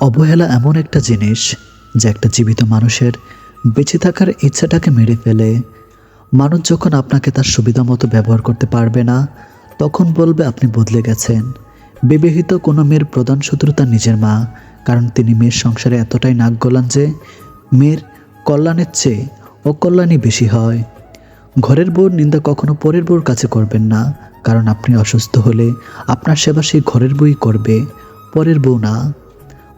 অবহেলা এমন একটা জিনিস যা একটা জীবিত মানুষের বেঁচে থাকার ইচ্ছাটাকে মেরে ফেলে। মানুষ যখন আপনাকে তার সুবিধা মতো ব্যবহার করতে পারবে না, তখন বলবে আপনি বদলে গেছেন। বিবাহিত কোনো মেয়ের প্রধান শত্রু তার নিজের মা, কারণ তিনি মেয়ের সংসারে এতটাই নাক গলান যে মেয়ের কল্যাণের চেয়ে অকল্যাণই বেশি হয়। ঘরের বউর নিন্দা কখনো পরের বউর কাছে করবেন না, কারণ আপনি অসুস্থ হলে আপনার সেবা সেই ঘরের বউই করবে, পরের বউ না।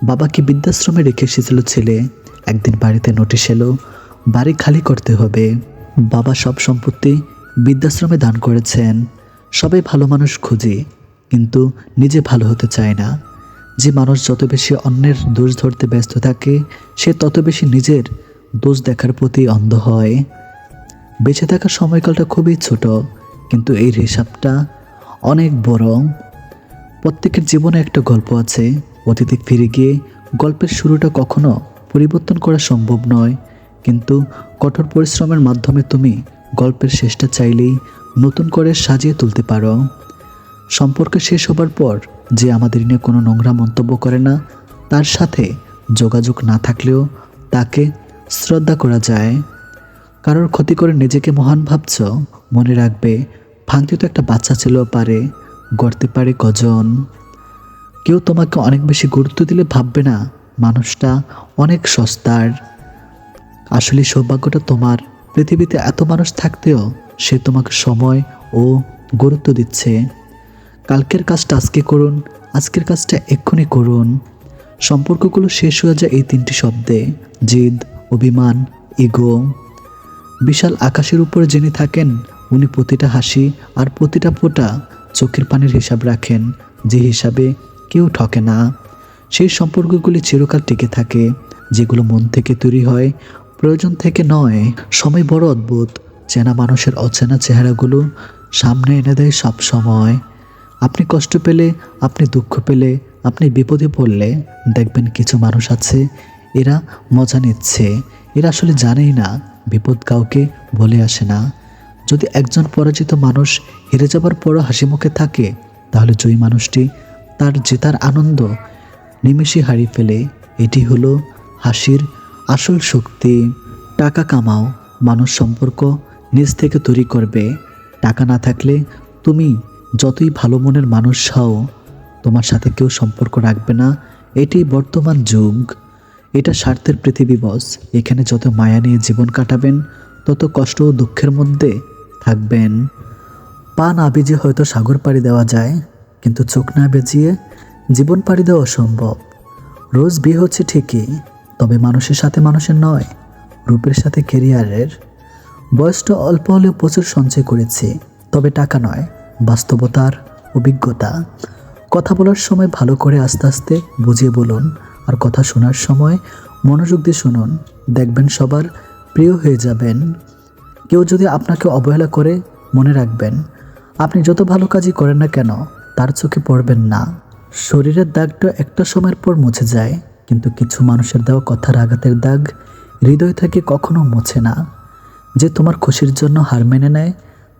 বাবাকে বৃদ্ধাশ্রমে রেখে এসেছিল ছেলে। একদিন বাড়িতে নোটিশ এলো, বাড়ি খালি করতে হবে। বাবা সব সম্পত্তি বৃদ্ধাশ্রমে দান করেছেন। সবাই ভালো মানুষ খুঁজি, কিন্তু নিজে ভালো হতে চায় না। যে মানুষ যত বেশি অন্যের দোষ ধরতে ব্যস্ত থাকে, সে তত বেশি নিজের দোষ দেখার প্রতি অন্ধ হয়। বেঁচে থাকার সময়কালটা খুবই ছোট, কিন্তু এই হিসাবটা অনেক বড়। প্রত্যেকের জীবনে একটা গল্প আছে অতীতে ফিরে গিয়ে গল্পের শুরুটা কখনো পরিবর্তন করা সম্ভব নয়। কিন্তু কঠোর পরিশ্রমের মাধ্যমে তুমি গল্পের শেষটা চাইলেই নতুন করে সাজিয়ে তুলতে পারো। সম্পর্ক শেষ হবার পর যে আমাদের নিয়ে কোনো নোংরা মন্তব্য করে না, তার সাথে যোগাযোগ না থাকলেও তাকে শ্রদ্ধা করা যায়। কারোর ক্ষতি করে নিজেকে মহান ভাবছ, মনে রাখবে, ভাঙতে তো একটা বাচ্চা ছেলেও পারে, গড়তে পারে কজন। কেউ তোমাকে অনেক বেশি গুরুত্ব দিলে ভাববে না, মানুষটা অনেক সস্তার। আসলে সৌভাগ্যটা তোমার। পৃথিবীতে এত মানুষ থাকতেও সে তোমাকে সময় ও গুরুত্ব দিচ্ছে। কালকের কাজটা আজকে করুন, আজকের কাজটা এক্ষুনি করুন। সম্পর্কগুলো শেষ হয়ে যায় এই তিনটি শব্দে, জিদ, অভিমান, ইগো। বিশাল আকাশের উপরে যিনি থাকেন, উনি প্রতিটা হাসি আর প্রতিটা ফোঁটা চোখের পানির হিসাব রাখেন, যে হিসাবে কেউ ঠকে না। সেই সম্পর্কগুলি চিরকাল টিকে থাকে, যেগুলো মন থেকে তৈরি হয়, প্রয়োজন থেকে নয়। সময় বড় অদ্ভুত, চেনা মানুষের অচেনা চেহারাগুলো সামনে এনে দেয় সব সময়। আপনি কষ্ট পেলে, আপনি দুঃখ পেলে, আপনি বিপদে পড়লে দেখবেন কিছু মানুষ আছে, এরা মজা নিচ্ছে। এরা আসলে জানেই না, বিপদ কাউকে বলে আসে না। যদি একজন পরাজিত মানুষ হেরে যাবার পরও হাসি মুখে থাকে, তাহলে জয়ী মানুষটি তার জেতার আনন্দ নিমেষে হারিয়ে ফেলে। এটি হলো হাসির আসল শক্তি। টাকা কামাও, মানুষ সম্পর্ক নিজ থেকে তৈরি করবে। টাকা না থাকলে তুমি যতই ভালো মনের মানুষ হও, তোমার সাথে কেউ সম্পর্ক রাখবে না। এটি বর্তমান যুগ। এটা স্বার্থের পৃথিবী, বস। এখানে যত মায়া নিয়ে জীবন কাটাবেন, তত কষ্ট ও দুঃখের মধ্যে থাকবেন। পা না বেজে হয়তো সাগর পাড়ি দেওয়া যায়। কিন্তু চোখ না বেজিয়ে জীবন পাড়ি দেওয়া অসম্ভব। রোজ বিয়ে হচ্ছে ঠিকই, তবে মানুষের সাথে মানুষের নয়, রূপের সাথে কেরিয়ারের বয়সটা অল্প হলেও প্রচুর সঞ্চয় করেছি, তবে টাকা নয়, বাস্তবতার অভিজ্ঞতা। কথা বলার সময় ভালো করে আস্তে আস্তে বুঝিয়ে বলুন, আর কথা শোনার সময় মনোযোগ দিয়ে শুনুন। দেখবেন সবার প্রিয় হয়ে যাবেন। কেউ যদি আপনাকে অবহেলা করে, মনে রাখবেন, আপনি যত ভালো কাজই করেন না কেন তার চোখে পড়বেন না। শরীরের দাগটা একটা সময়ের পর মুছে যায়, কিন্তু কিছু মানুষের দেওয়া কথার আঘাতের দাগ হৃদয় থেকে কখনো মুছে না। যে তোমার খুশির জন্য হার মেনে নেয়,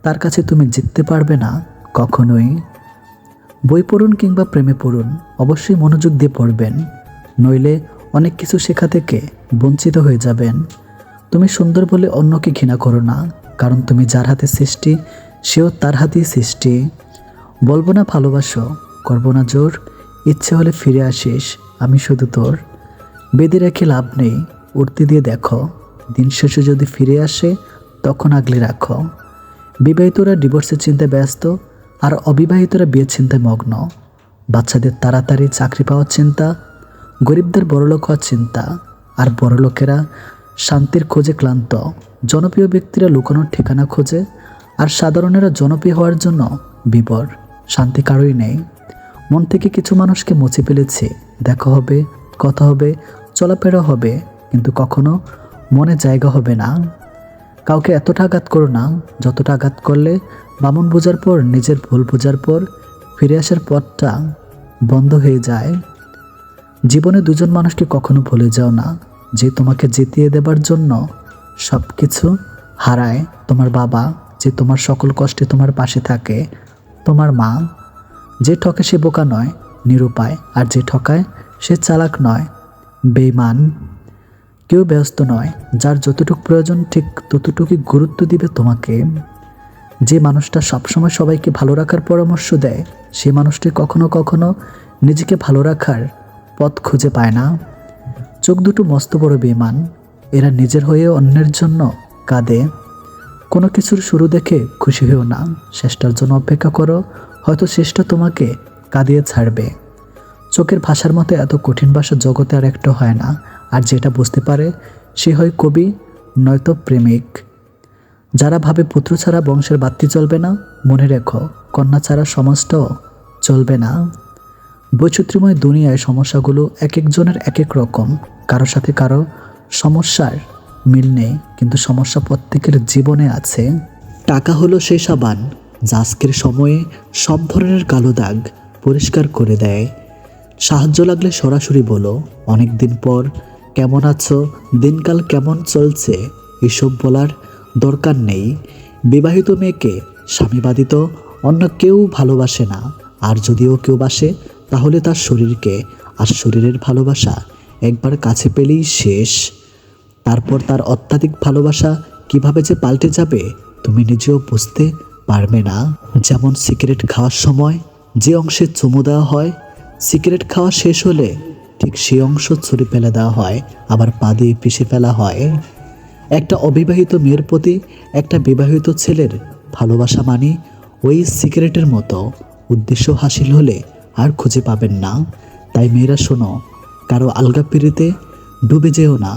তার কাছে তুমি জিততে পারবে না, কখনোই। বই পড়ুন কিংবা প্রেমে পড়ুন, অবশ্যই মনোযোগ দিয়ে পড়বেন। নইলে অনেক কিছু শেখা থেকে বঞ্চিত হয়ে যাবেন। তুমি সুন্দর বলে অন্যকে ঘৃণা করো না, কারণ তুমি যার হাতে সৃষ্টি, সেও তার হাতেই সৃষ্টি। বলব না ভালোবাসো, করব না জোর, ইচ্ছে হলে ফিরে আসিস, আমি শুধু তোর। বেঁধে রেখে লাভ নেই উঠতে দিয়ে দেখো, দিন শেষে যদি ফিরে আসে, তখন আগলে রাখো। বিবাহিতরা ডিভোর্সের চিন্তায় ব্যস্ত, আর অবিবাহিতরা বিয়ের চিন্তায় মগ্ন। বাচ্চাদের তাড়াতাড়ি চাকরি পাওয়ার চিন্তা, গরিবদের বড়লোক হওয়ার চিন্তা, আর বড়লোকেরা শান্তির খোঁজে ক্লান্ত। জনপ্রিয় ব্যক্তিরা লুকানোর ঠিকানা খোঁজে, আর সাধারণেরা জনপ্রিয় হওয়ার জন্য বিবর। শান্তি কারোই নেই। মন থেকে কিছু মানুষকে মুছে ফেলেছি। দেখা হবে, কথা হবে, চলাফেরা হবে, কিন্তু কখনো মনে জায়গা হবে না। কাউকে এতটা আঘাত করো না। যতটা আঘাত করলে বামন বোঝার পর, নিজের ভুল বোঝার পর ফিরে আসার পথটা বন্ধ হয়ে যায়। জীবনে দুজন মানুষকে কখনো ভুলে যাও না। যে তোমাকে জিতিয়ে দেবার জন্য সব কিছু হারায় তোমার বাবা। যে তোমার সকল কষ্টে তোমার পাশে থাকে। তোমার মা? যে ঠকে সে বোকা নয়, নিরুপায়, আর যে ঠকায় সে চালাক নয় বেইমান কেউ ব্যস্ত নয়, যার যতটুকু প্রয়োজন, ঠিক ততটুকুই গুরুত্ব দিবে তোমাকে। যে মানুষটা সবসময় সবাইকে ভালো রাখার পরামর্শ দেয়, সে মানুষটি কখনো কখনো নিজেকে ভালো রাখার পথ খুঁজে পায় না। চোখ দুটো মস্ত বড় বেমান এরা নিজের হয়ে অন্যের জন্য কাঁদে। কোনো কিছুর শুরু দেখে খুশি হয়েও না। শেষটার জন্য অপেক্ষা করো, হয়তো শেষটা তোমাকে কাঁদিয়ে ছাড়বে। চোখের ভাষার মতো এত কঠিন ভাষা জগতে আর একটা হয় না, আর যেটা বুঝতে পারে সে হয় কবি, নয়তো প্রেমিক। যারা ভাবে পুত্র ছাড়া বংশের বাত্তি চলবে না, মনে রেখো, কন্যা ছাড়া সমাজটাও চলবে না। বৈচিত্র্যময় দুনিয়ায় সমস্যাগুলো এক একজনের এক এক রকম, কারও সাথে কারও সমস্যার মিল নেই, কিন্তু সমস্যা প্রত্যেকের জীবনে আছে। টাকা হলো সেই সাবান, যা আজকের সময়ে সব ধরনের কালো দাগ পরিষ্কার করে দেয়। সাহায্য লাগলে সরাসরি বলো, অনেক দিন পর কেমন আছো, দিনকাল কেমন চলছে, এসব বলার দরকার নেই। বিবাহিত মেয়েকে স্বামী বাদিত অন্য কেউ ভালোবাসে না, আর যদিও কেউ বাসে, তাহলে তার শরীরকে আর শরীরের ভালোবাসা একবার কাছে পেলেই শেষ। তারপর তার অত্যাধিক ভালোবাসা কীভাবে যে পাল্টে যাবে, তুমি নিজেও বুঝতে পারবে না। যেমন সিগারেট খাওয়ার সময় যে অংশে চুমু দেওয়া হয়, সিগারেট খাওয়া শেষ হলে ঠিক সেই অংশ ছুরি ফেলে দেওয়া হয়, আবার পা দিয়ে পিষে ফেলা হয়। একটা অবিবাহিত মেয়ের প্রতি একটা বিবাহিত ছেলের ভালোবাসা মানে ওই সিগারেটের মতো উদ্দেশ্য হাসিল হলে আর খুঁজে পাবেন না। তাই মেয়েরা শোনো, কারও আলগা পিড়িতে ডুবে যেও না।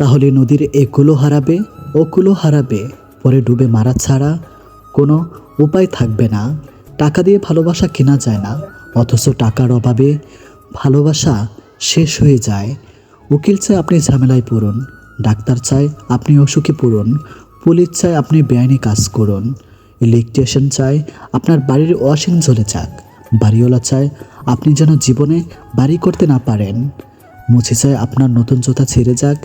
তাহলে নদীর একুলো হারাবে ওকুলো হারাবে, পরে ডুবে মারা ছাড়া কোনো উপায় থাকবে না। টাকা দিয়ে ভালোবাসা কেনা যায় না, অথচ টাকার অভাবে ভালোবাসা শেষ হয়ে যায়। উকিল চায় আপনি ঝামেলায় পড়ুন, ডাক্তার চায় আপনি অসুখে পড়ুন, পুলিশ চায় আপনি বেআইনি কাজ করুন। ইলেকট্রিশিয়ান চায় আপনার বাড়ির ওয়াশিং জ্বলে যাক, বাড়িওয়ালা চায় আপনি যেন জীবনে বাড়ি করতে না পারেন। মুছে চায় আপনার নতুন জুতা ছেড়ে যাক।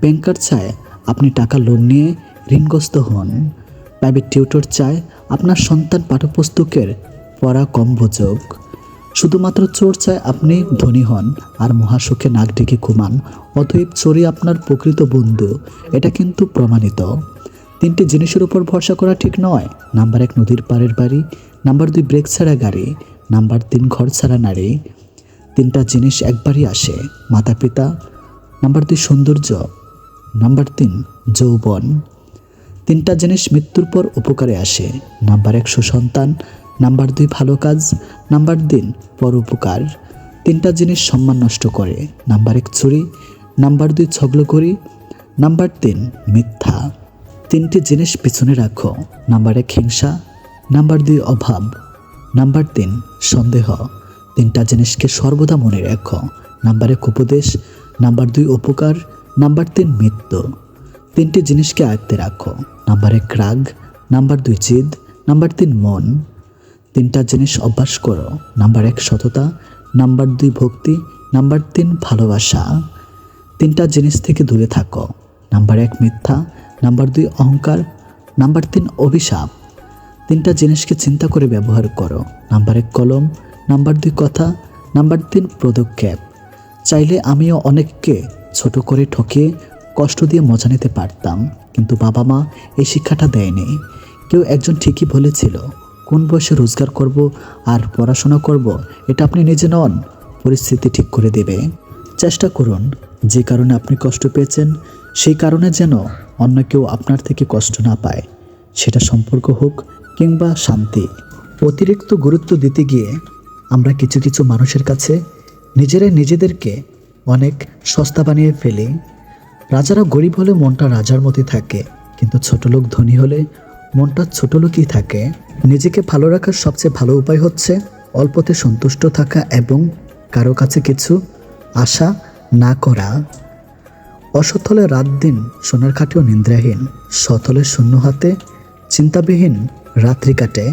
ব্যাংকার চায় আপনি টাকা লোন নিয়ে ঋণগ্রস্ত হন। প্রাইভেট টিউটর চায় আপনার সন্তান পাঠ্যপুস্তকের পড়া কম বোঝক শুধুমাত্র চোর চায় আপনি ধনী হন আর মহাসুখে নাক ডেকে ঘুমান। অতএব চোরই আপনার প্রকৃত বন্ধু, এটা কিন্তু প্রমাণিত। তিনটি জিনিসের উপর ভরসা করা ঠিক নয়। নাম্বার এক, নদীর পাড়ের বাড়ি। নাম্বার দুই, ব্রেক ছাড়া গাড়ি। নাম্বার তিন, ঘর ছাড়া নারী। তিনটা জিনিস একবারই আসে। মাতা পিতা নাম্বার দুই সৌন্দর্য, নাম্বার তিন যৌবন। তিনটা জিনিস মৃত্যুর পর উপকারে আসে। নাম্বার এক সুসন্তান, নাম্বার দুই ভালো কাজ, নাম্বার তিন পর উপকার। তিনটা জিনিস সম্মান নষ্ট করে। নাম্বার এক চুরি, নাম্বার দুই ছগলো করি নাম্বার তিন মিথ্যা। তিনটি জিনিস পিছনে রাখো। নাম্বার এক হিংসা, নাম্বার দুই অভাব, নাম্বার তিন সন্দেহ। তিনটা জিনিসকে সর্বদা মনে রাখো। নাম্বার এক উপদেশ, নাম্বার দুই উপকার, নাম্বার তিন মৃত্যু। তিনটি জিনিসকে আয়ত্তে রাখো। নাম্বার এক রাগ, নাম্বার দুই জিদ, নাম্বার তিন মন। তিনটা জিনিস অভ্যাস করো। নাম্বার এক সততা, নাম্বার দুই ভক্তি, নাম্বার তিন ভালোবাসা। তিনটা জিনিস থেকে দূরে থাকো। নাম্বার এক মিথ্যা, নাম্বার দুই অহংকার, নাম্বার তিন অভিশাপ। তিনটা জিনিসকে চিন্তা করে ব্যবহার করো। নাম্বার এক কলম নাম্বার দুই কথা, নাম্বার তিন পদক্ষেপ। চাইলে আমিও অনেককে ছোট করে ঠকিয়ে কষ্ট দিয়ে মজা নিতে পারতাম, কিন্তু বাবা মা এই শিক্ষাটা দেয়নি। কেউ একজন ঠিকই বলেছিল, কোন বয়সে রোজগার করব আর পড়াশোনা করব, এটা আপনি নিজে নন, পরিস্থিতি ঠিক করে দেবে। চেষ্টা করুন, যে কারণে আপনি কষ্ট পেয়েছেন, সেই কারণে যেন অন্য কেউ আপনার থেকে কষ্ট না পায়। সেটা সম্পর্ক হোক কিংবা শান্তি। অতিরিক্ত গুরুত্ব দিতে গিয়ে আমরা কিছু কিছু মানুষের কাছে নিজেরাই নিজেদেরকে অনেক সস্তা বানিয়ে ফেলি। রাজারা গরিব হলে মনটা রাজার মতোই থাকে, কিন্তু ছোট লোক ধনী হলে মনটা ছোট লোকই থাকে। নিজেকে ভালো রাখার সবচেয়ে ভালো উপায় হচ্ছে অল্পতে সন্তুষ্ট থাকা এবং কারও কাছে কিছু আশা না করা। অসৎ হলে রাত দিন সোনার খাটেও নিদ্রাহীন, সৎ হলে শূন্য হাতে চিন্তাবিহীন রাত্রি কাটে।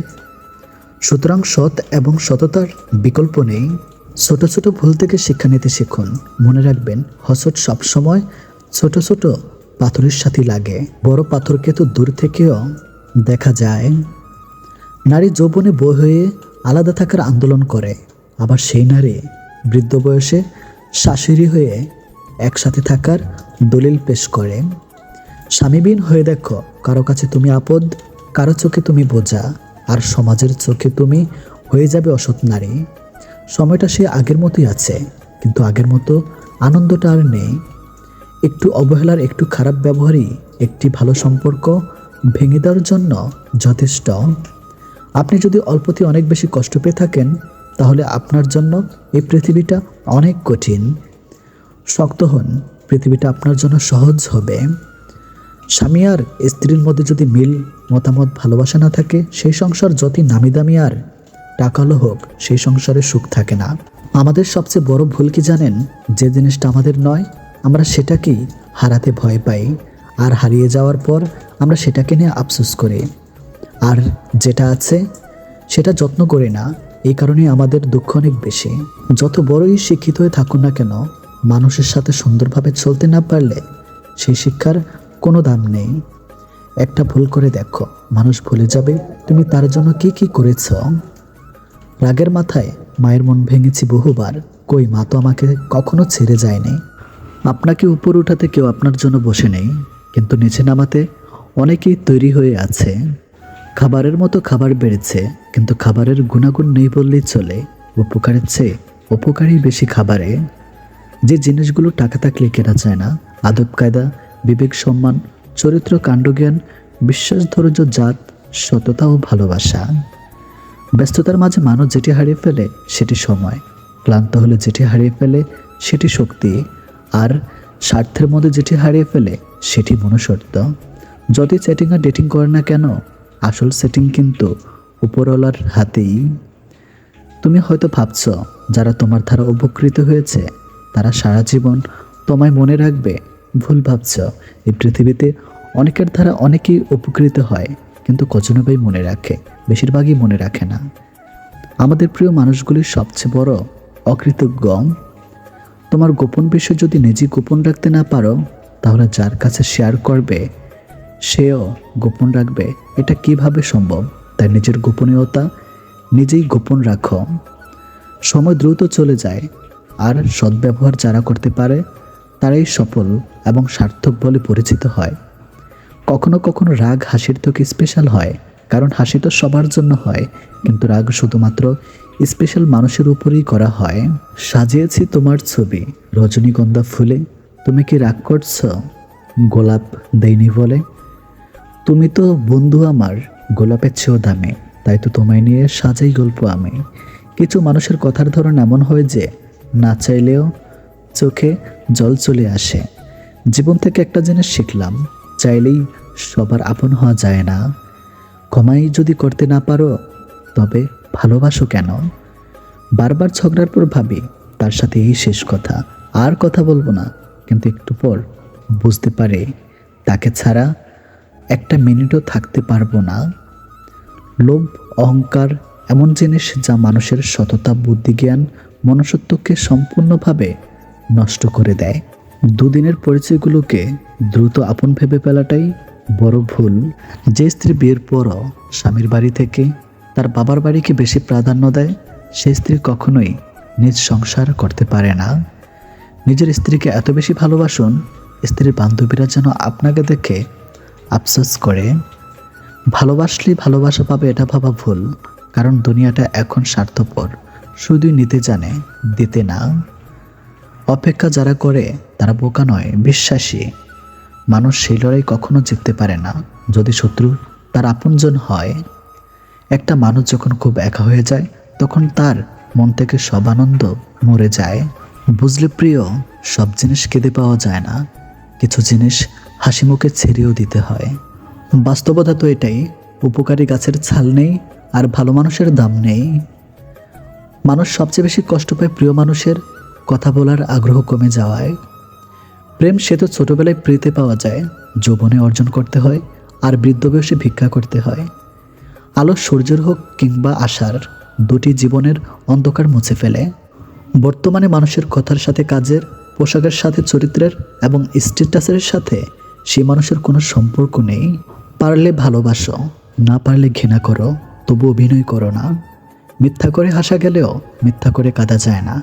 সুতরাং সৎ এবং সততার বিকল্প নেই। ছোট ছোট ভুল থেকে শিক্ষা নিতে শিখুন। মনে রাখবেন হসট সবসময় ছোট ছোট পাথরের সাথে লাগে। বড় পাথরকে তো দূর থেকেও দেখা যায়। নারী যৌবনে বই হয়ে আলাদা থাকার আন্দোলন করে। আবার সেই নারী বৃদ্ধ বয়সে শাশুড়ি হয়ে একসাথে থাকার দলিল পেশ করে। স্বামীবিন হয়ে দেখো, কারও কাছে তুমি আপদ, কারও চোখে তুমি বোঝা। আর সমাজের চোখে তুমি হয়ে যাবে অসৎ নারী। সময়টা সে আগের মতোই আছে, কিন্তু আগের মতো আনন্দটা আর নেই। একটু অবহেলার, একটু খারাপ ব্যবহারই একটি ভালো সম্পর্ক ভেঙে দেওয়ার জন্য যথেষ্ট। আপনি যদি অল্পতে অনেক বেশি কষ্ট পেয়ে থাকেন, তাহলে আপনার জন্য এই পৃথিবীটা অনেক কঠিন। শক্ত হন, পৃথিবীটা আপনার জন্য সহজ হবে। স্বামী আর স্ত্রীর মধ্যে যদি মিল, মতামত, ভালোবাসা না থাকে, সেই সংসার যতই নামি দামি আর টাকালো হোক, সেই সংসারে সুখ থাকে না। আমাদের সবচেয়ে বড় ভুল কি জানেন? যে জিনিসটা আমাদের নয়, আমরা সেটাকেই হারাতে ভয় পাই। আর হারিয়ে যাওয়ার পর আমরা সেটাকে নিয়ে আফসোস করি। আর যেটা আছে, সেটা যত্ন করি না। এই কারণে আমাদের দুঃখ অনেক বেশি। যত বড়ই শিক্ষিত হয়ে থাকুন না কেন, মানুষের সাথে সুন্দরভাবে চলতে না পারলে সেই শিক্ষার কোনো দাম নেই। একটা ভুল করে দেখো। মানুষ ভুলে যাবে। তুমি তার জন্য কি কি করেছ? রাগের মাথায় মায়ের মন ভেঙেছি বহুবার। কই মা তো আমাকে কখনো ছেড়ে যায়নি। আপনাকে উপর উঠাতে কেউ আপনার জন্য বসে নেই। কিন্তু নিচে নামাতে অনেকেই তৈরি হয়ে আছে। খাবারের মতো খাবার বেড়েছে, কিন্তু খাবারের গুণাগুণ নেই বললেই চলে। উপকারের চেয়ে উপকারই বেশি খাবারে। যে জিনিসগুলো টাকা থাকলে কেনা যায় না। আদব কায়দা বিবেক সম্মান, চরিত্র কাণ্ডজ্ঞান, বিশ্বাস ধৈর্য জাত, সততা ও ভালোবাসা। ব্যস্ততার মাঝে মানুষ যেটি হারিয়ে ফেলে সেটি সময়, ক্লান্ত হলে যেটি হারিয়ে ফেলে সেটি শক্তি, আর স্বার্থের মধ্যে যেটি হারিয়ে ফেলে সেটি মনুষ্যত্ব। যতই চ্যাটিং আর ডেটিং করে না কেন, আসল সেটিং কিন্তু উপরওয়ালার হাতেই। তুমি হয়তো ভাবছ, যারা তোমার দ্বারা উপকৃত হয়েছে, তারা সারা জীবন তোমায় মনে রাখবে ভুল ভাবছ। এই পৃথিবীতে অনেকের দ্বারা অনেকেই উপকৃত হয়, কিন্তু কজনবাই মনে রাখে, বেশিরভাগই মনে রাখে না। আমাদের প্রিয় মানুষগুলির সবচেয়ে বড় অকৃতজ্ঞ। তোমার গোপন বিষয় যদি নিজে গোপন রাখতে না পারো, তাহলে যার কাছে শেয়ার করবে, সেও গোপন রাখবে। এটা কীভাবে সম্ভব? তাই নিজের গোপনীয়তা নিজেই গোপন রাখো। সময় দ্রুত চলে যায়, আর সদ্ব্যবহার যারা করতে পারে, তারাই সফল। এবং সার্থক বলে পরিচিত হয়। কখনো কখনো রাগ হাসির থেকে স্পেশাল হয়, কারণ হাসি তো সবার জন্য হয়, কিন্তু রাগ শুধুমাত্র স্পেশাল মানুষের উপরেই করা হয়। সাজিয়েছি তোমার ছবি, রজনীগন্ধা ফুলে, তুমি কি রাগ করছ? গোলাপ দেইনি বলে, তুমি তো বন্ধু আমার, গোলাপের চেয়েও দামে, তাই তো তোমায় নিয়ে সাজাই গল্প আমি। কিছু মানুষের কথার ধরন এমন হয় যে, না চাইলেও চোখে জল চলে আসে। জীবন থেকে একটা জিনিস শিখলাম, চাইলেই সবার আপন হওয়া যায় না। ক্ষমাই যদি করতে না পারো, তবে ভালোবাসো কেন? বারবার ঝগড়ার পর ভাবি, তার সাথে এই শেষ কথা। আর কথা বলব না, কিন্তু একটু পর বুঝতে পারে, তাকে ছাড়া একটা মিনিটও থাকতে পারব না। লোভ, অহংকার, এমন জিনিস যা মানুষের সততা, বুদ্ধিজ্ঞান, মনুষ্যত্বকে সম্পূর্ণভাবে নষ্ট করে দেয়। দুদিনের পরিচয়গুলোকে দ্রুত আপন ভেবে ফেলাটাই বড় ভুল। যে স্ত্রী বিয়ের পরও স্বামীর বাড়ি থেকে তার বাবার বাড়িকে বেশি প্রাধান্য দেয়, সে স্ত্রী কখনোই নিজ সংসার করতে পারে না। নিজের স্ত্রীকে এত বেশি ভালোবাসুন, স্ত্রীর বান্ধবীরা যেন আপনাকে দেখে আফসোস করে। ভালোবাসলেই ভালোবাসা পাবে এটা ভাবা ভুল, কারণ দুনিয়াটা এখন স্বার্থপর, শুধুই নিতে জানে, দিতে না। অপেক্ষা যারা করে, তারা বোকা নয়, বিশ্বাসী। মানুষ সেই লড়াই কখনো জিততে পারে না। যদি শত্রু তার আপনজন হয়, একটা মানুষ যখন খুব একা হয়ে যায়, তখন তার মন থেকে সব আনন্দ মরে যায়। বুঝলে প্রিয়, সব জিনিস কেঁদে পাওয়া যায় না। কিছু জিনিস হাসি মুখে ছেড়েও দিতে হয়। বাস্তবতা তো এটাই, উপকারী গাছের ছাল নেই আর ভালো মানুষের দাম নেই। মানুষ সবচেয়ে বেশি কষ্ট পায় প্রিয় মানুষের কথা বলার আগ্রহ কমে যাওয়ায়। প্রেম সে তো ছোটবেলায় প্রীতে পাওয়া যায়, যৌবনে অর্জন করতে হয়, আর বৃদ্ধ বয়সে ভিক্ষা করতে হয়। আলো সূর্যের হোক কিংবা আশার, দুটি জীবনের অন্ধকার মুছে ফেলে। বর্তমানে মানুষের কথার সাথে কাজের, পোশাকের সাথে চরিত্রের এবং স্ট্যাটাসের সাথে সে মানুষের কোনো সম্পর্ক নেই। পারলে ভালোবাসো, না পারলে ঘৃণা করো, তবু অভিনয় করো না। মিথ্যা করে হাসা গেলেও মিথ্যা করে কাঁদা যায় না।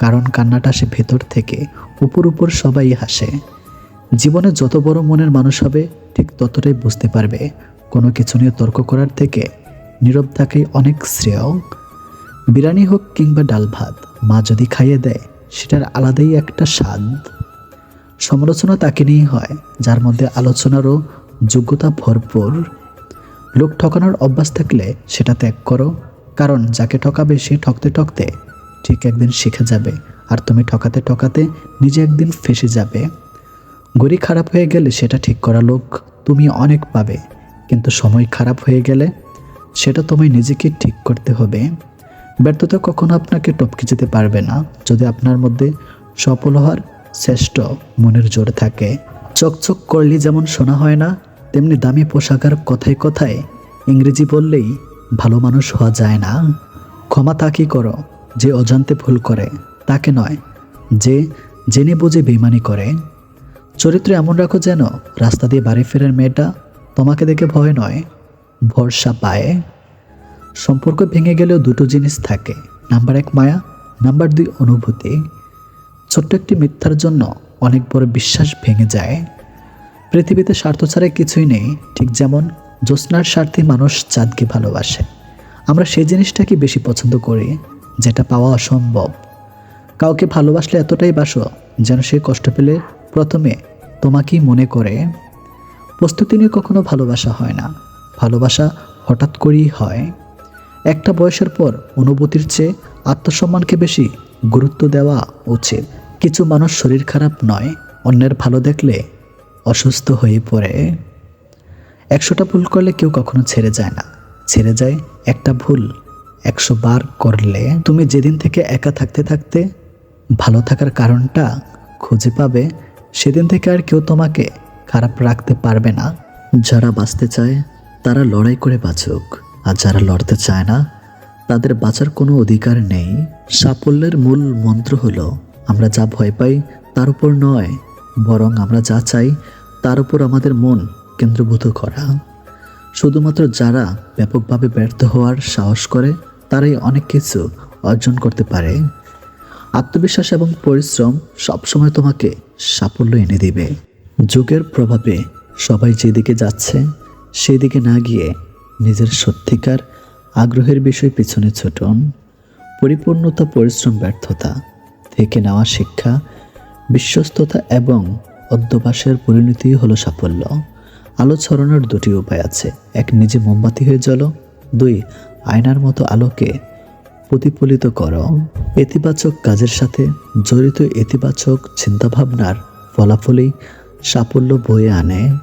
কারণ কান্নাটা আসে ভেতর থেকে উপর উপর সবাই হাসে। জীবনে যত বড় মনের মানুষ হবে, ঠিক ততটাই বুঝতে পারবে। কোনো কিছু নিয়ে তর্ক করার থেকে নীরব থাকাই অনেক শ্রেয়। বিরিয়ানি হোক কিংবা ডাল ভাত, মা যদি খাইয়ে দেয়, সেটার আলাদাই একটা স্বাদ। সমালোচনা তাকে নিয়েই হয়, যার মধ্যে আলোচনারও যোগ্যতা ভরপুর। লোক ঠকানোর অভ্যাস থাকলে সেটা ত্যাগ করো, কারণ যাকে ঠকাবে সে ঠকতে ঠকতে ঠিক একদিন শিখে যাবে আর তুমি ঠকাতে ঠকাতে নিজে একদিন ফেসে যাবে। গড়ি খারাপ হয়ে গেলে সেটা ঠিক করা লোক তুমি অনেক পাবে, কিন্তু সময় খারাপ হয়ে গেলে সেটা তোমায় নিজেকে ঠিক করতে হবে। ব্যর্থতা কখনো আপনাকে টপকে যেতে পারবে না, যদি আপনার মধ্যে সফল হওয়ার শ্রেষ্ঠ মনের জোর থাকে। চকচক করলে যেমন শোনা হয় না, তেমনি দামি পোশাকের কথায় কথায় ইংরেজি বললেই ভালো মানুষ হওয়া যায় না। ক্ষমা তাকে করো? যে অজান্তে ভুল করে, তাকে নয়, যে জেনে বুঝে বেমানি করে। চরিত্র এমন রাখো যেন রাস্তা দিয়ে বাড়ি ফেরার মেয়েটা তোমাকে দেখে ভয় নয়, ভরসা পায়। সম্পর্ক ভেঙে গেলেও দুটো জিনিস থাকে। নাম্বার এক মায়া, নাম্বার দুই অনুভূতি। ছোট্ট একটি মিথ্যার জন্য অনেক বড় বিশ্বাস ভেঙে যায়। পৃথিবীতে স্বার্থ ছাড়া কিছুই নেই, ঠিক যেমন জ্যোৎস্নার স্বার্থে মানুষ চাঁদকে ভালোবাসে। আমরা সেই জিনিসটাকে বেশি পছন্দ করি যেটা পাওয়া অসম্ভব। কাউকে ভালোবাসলে এতটাই বাসো যেন সে কষ্ট পেলে প্রথমে তোমাকেই মনে করে। প্রস্তুতি নিয়ে কখনো ভালোবাসা হয় না। ভালোবাসা হঠাৎ করেই হয়। একটা বয়সের পর অনুভূতির চেয়ে আত্মসম্মানকে বেশি গুরুত্ব দেওয়া উচিত। কিছু মানুষ শরীর খারাপ নয়, অন্যের ভালো দেখলে অসুস্থ হয়ে পড়ে। একশোটা ভুল করলে কেউ কখনো ছেড়ে যায় না। ছেড়ে যায় একটা ভুল। একশো বার করলে তুমি যেদিন থেকে একা থাকতে থাকতে ভালো থাকার কারণটা খুঁজে পাবে, সেদিন থেকে আর কেউ তোমাকে খারাপ রাখতে পারবে না। যারা বাঁচতে চায়, তারা লড়াই করে বাঁচুক। আর যারা লড়তে চায় না, তাদের বাঁচার কোনো অধিকার নেই। সাফল্যের মূল মন্ত্র হলো, আমরা যা ভয় পাই তার উপর নয়, বরং আমরা যা চাই তার উপর আমাদের মন কেন্দ্রভূত করা। শুধুমাত্র যারা ব্যাপকভাবে ব্যর্থ হওয়ার সাহস করে তারাই অনেক কিছু অর্জন করতে পারে। আত্মবিশ্বাস এবং পরিশ্রম সবসময় তোমাকে সাফল্য এনে দিবে। যুগের প্রভাবে সবাই যেদিকে যাচ্ছে সেই দিকে না গিয়ে নিজের সত্যিকার আগ্রহের বিষয় পিছনে ছুটুন। পরিপূর্ণতা, পরিশ্রম, ব্যর্থতা থেকে নেওয়া শিক্ষা, বিশ্বস্ততা এবং অধ্যবাসের পরিণতি হলো সাফল্য। আলো ছড়ানোর দুটি উপায় আছে। এক, নিজে মোমবাতি হয়ে জ্বলো। দুই আয়নার মতো আলোকে প্রতিফলিত করো। ইতিবাচক কাজের সাথে জড়িত ইতিবাচক চিন্তাভাবনার ফলাফলই সাফল্য বয়ে আনে।